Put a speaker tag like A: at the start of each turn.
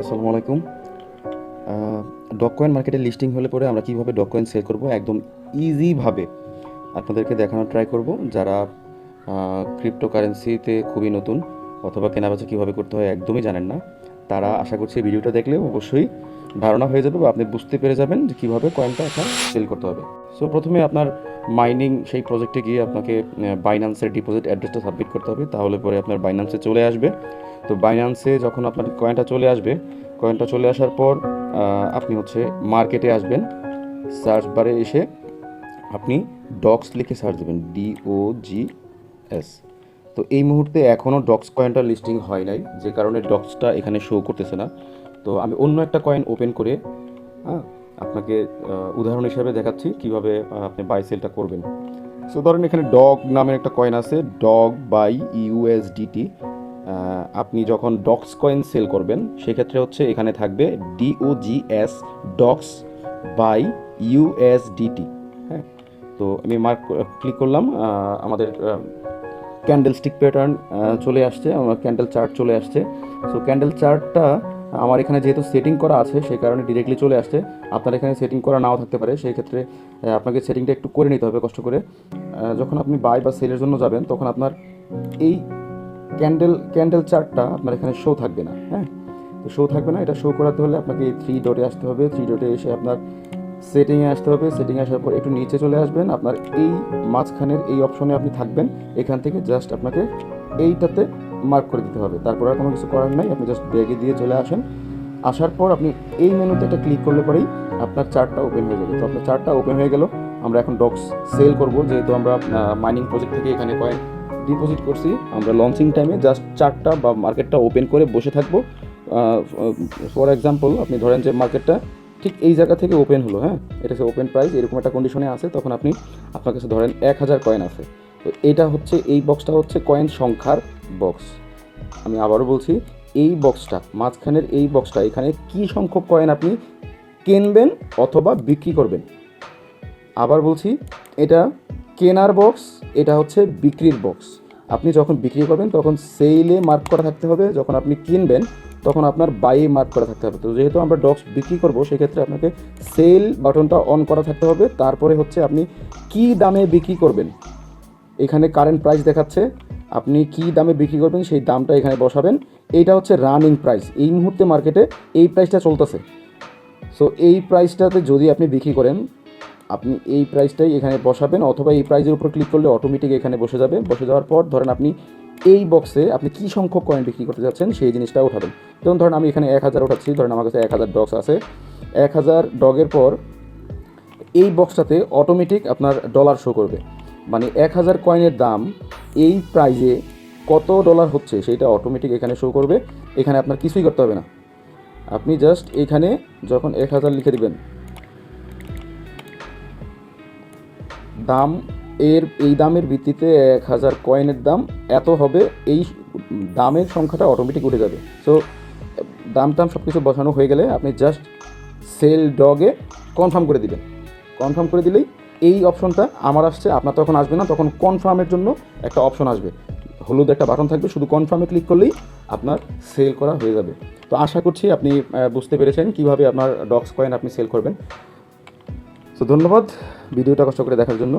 A: আসসালামু আলাইকুম। Doc coin মার্কেটে লিস্টিং হলে পরে আমরা কীভাবে ডক কয়েন সেল করব? একদম ইজিভাবে আপনাদেরকে দেখানোর ট্রাই করব। যারা ক্রিপ্টো কারেন্সিতে খুবই নতুন অথবা কেনাবেচা কীভাবে করতে হয় একদমই জানেন না, তারা আশা করছি ভিডিওটা দেখলে অবশ্যই ধারণা হয়ে যাবে বা আপনি বুঝতে পেরে যাবেন যে কীভাবে কয়েনটা আপনার সেল করতে হবে। সো প্রথমে আপনার মাইনিং সেই প্রজেক্টে গিয়ে আপনাকে বাইন্যান্সের ডিপোজিট অ্যাড্রেসটা সাবমিট করতে হবে। তাহলে পরে আপনার বাইন্যান্সে চলে আসবে। তো বাইন্যান্সে যখন আপনার কয়েনটা চলে আসবে কয়েনটা চলে আসার পর আপনি হচ্ছে মার্কেটে আসবেন সার্চ বারে এসে আপনি ডক্স লিখে সার্চ দেবেন ডি ও জি এস তো এই মুহূর্তে এখনও ডক্স কয়েনটা লিস্টিং হয় নাই, যে কারণে ডক্সটা এখানে শো করতেছে না। তো আমি অন্য একটা কয়েন ওপেন করে হ্যাঁ আপনাকে উদাহরণ হিসেবে দেখাচ্ছি কীভাবে আপনি বাই সেলটা করবেন। সো ধরেন এখানে ডগ নামের একটা কয়েন আছে ডগ বাই ইউএসডিটি আপনি যখন ডক্স কয়েন সেল করবেন, সেক্ষেত্রে হচ্ছে এখানে থাকবে ডিওজিএস ডক্স বাই ইউএসডিটি হ্যাঁ তো আমি মার্ক ক্লিক করলাম আমাদের ক্যান্ডেল স্টিক প্যাটার্ন চলে আসছে, আমার ক্যান্ডেল চার্ট চলে আসছে। সো ক্যান্ডেল চার্টটা আমার এখানে যেহেতু সেটিং করা আছে সেই কারণে ডিরেক্টলি চলে আসছে। আপনার এখানে সেটিং করা নাও থাকতে পারে সেই ক্ষেত্রে আপনাকে সেটিংটা একটু করে নিতে হবে, কষ্ট করে। যখন আপনি বাই বা সেলের জন্য যাবেন, তখন আপনার এই ক্যান্ডেল ক্যান্ডেল চার্টটা আপনার এখানে শো থাকবে না হ্যাঁ? তো শো থাকবে না, এটা শো করাতে হলে আপনাকে থ্রি ডটে আসতে হবে। থ্রি ডটে এসে আপনার সেটিংয়ে আসতে হবে। সেটিংয়ে আসার পর একটু নিচে চলে আসবেন। আপনার এই মাঝখানের এই অপশনে আপনি থাকবেন। এখান থেকে জাস্ট আপনাকে এইটাতে মার্ক করে দিতে হবে। তারপর আর কোনো কিছু করার নাই। আপনি জাস্ট ব্যাগে দিয়ে চলে আসেন। আসার পর আপনি এই মেনুতে একটা ক্লিক করলে পরেই আপনার চার্টটা ওপেন হয়ে যাবে। তো আপনার চার্টটা ওপেন হয়ে গেল। আমরা এখন ডক্স সেল করব। যেহেতু আমরা মাইনিং প্রজেক্ট থেকে এখানে কয়েন ডিপোজিট করছি। আমরা লঞ্চিং টাইমে জাস্ট চারটা বা মার্কেটটা ওপেন করে বসে থাকব। ফর এক্সাম্পল আপনি ধরেন যে মার্কেটটা ঠিক এই জায়গা থেকে ওপেন হলো হ্যাঁ? এটা হচ্ছে ওপেন প্রাইস এরকম একটা কন্ডিশনে আছে, তখন আপনি আপনার কাছে ধরেন এক হাজার কয়েন আছে। তো এটা হচ্ছে, এই বক্সটা হচ্ছে কয়েন সংখ্যার বক্স আমি আবারও বলছি, এই বক্সটা মাঝখানের এই বক্সটা এখানে কি সংখ্যক কয়েন আপনি কিনবেন অথবা বিক্রি করবেন? আবার বলছি, এটা কেনার বক্স এটা হচ্ছে বিক্রির বক্স আপনি যখন বিক্রি করবেন, তখন সেলে মার্ক করা থাকতে হবে। যখন আপনি কিনবেন, তখন আপনার বাইয়ে মার্ক করা থাকতে হবে। তো যেহেতু আমরা ডক্স বিক্রি করব, সেক্ষেত্রে আপনাকে সেল বাটনটা অন করা থাকতে হবে। তারপরে হচ্ছে আপনি কি দামে বিক্রি করবেন। এখানে কারেন্ট প্রাইস দেখাচ্ছে। আপনি কি দামে বিক্রি করবেন, সেই দামটা এখানে বসাবেন। এইটা হচ্ছে রানিং প্রাইস এই মুহূর্তে মার্কেটে এই প্রাইসটা চলতেছে। সো এই প্রাইসটাতে যদি আপনি বিক্রি করেন আপনি এই প্রাইসটাই এখানে বসাবেন অথবা এই প্রাইসের উপর ক্লিক করলে অটোমেটিক এখানে বসে যাবে। বসে যাওয়ার পর ধরেন আপনি এই বক্সে আপনি কী সংখ্যক কয়েন বিক্রি করতে যাচ্ছেন সেই জিনিসটা উঠাবেন। যেমন ধরেন আমি এখানে এক হাজার উঠাচ্ছি, ধরেন আমার কাছে এক হাজার ডগস আছে। এক হাজার ডগের পর এই বক্সটাতে অটোমেটিক আপনার ডলার শো করবে। মানে এক হাজার কয়েনের দাম এই প্রাইজে কত ডলার হচ্ছে সেইটা অটোমেটিক এখানে শো করবে। এখানে আপনার কিছুই করতে হবে না। আপনি জাস্ট এখানে যখন এক হাজার লিখে দিবেন দাম এর, এই দামের ভিত্তিতে এক হাজার কয়েনের দাম, এত হবে, এই দামের সংখ্যাটা অটোমেটিক উঠে যাবে। সো দাম টাম সব কিছু বসানো হয়ে গেলে আপনি জাস্ট সেল ডগে কনফার্ম করে দিবেন। কনফার্ম করে দিলেই এই অপশনটা আমার আসছে, আপনার তখন আসবে না, তখন কনফার্মের জন্য একটা অপশন আসবে। হলুদ একটা বাটন থাকবে, শুধু কনফার্মে ক্লিক করলেই আপনার সেল করা হয়ে যাবে। তো আশা করছি আপনি বুঝতে পেরেছেন কীভাবে আপনার ডক্স কয়েন আপনি সেল করবেন। ধন্যবাদ। ভিডিওটা কষ্ট করে দেখার জন্য।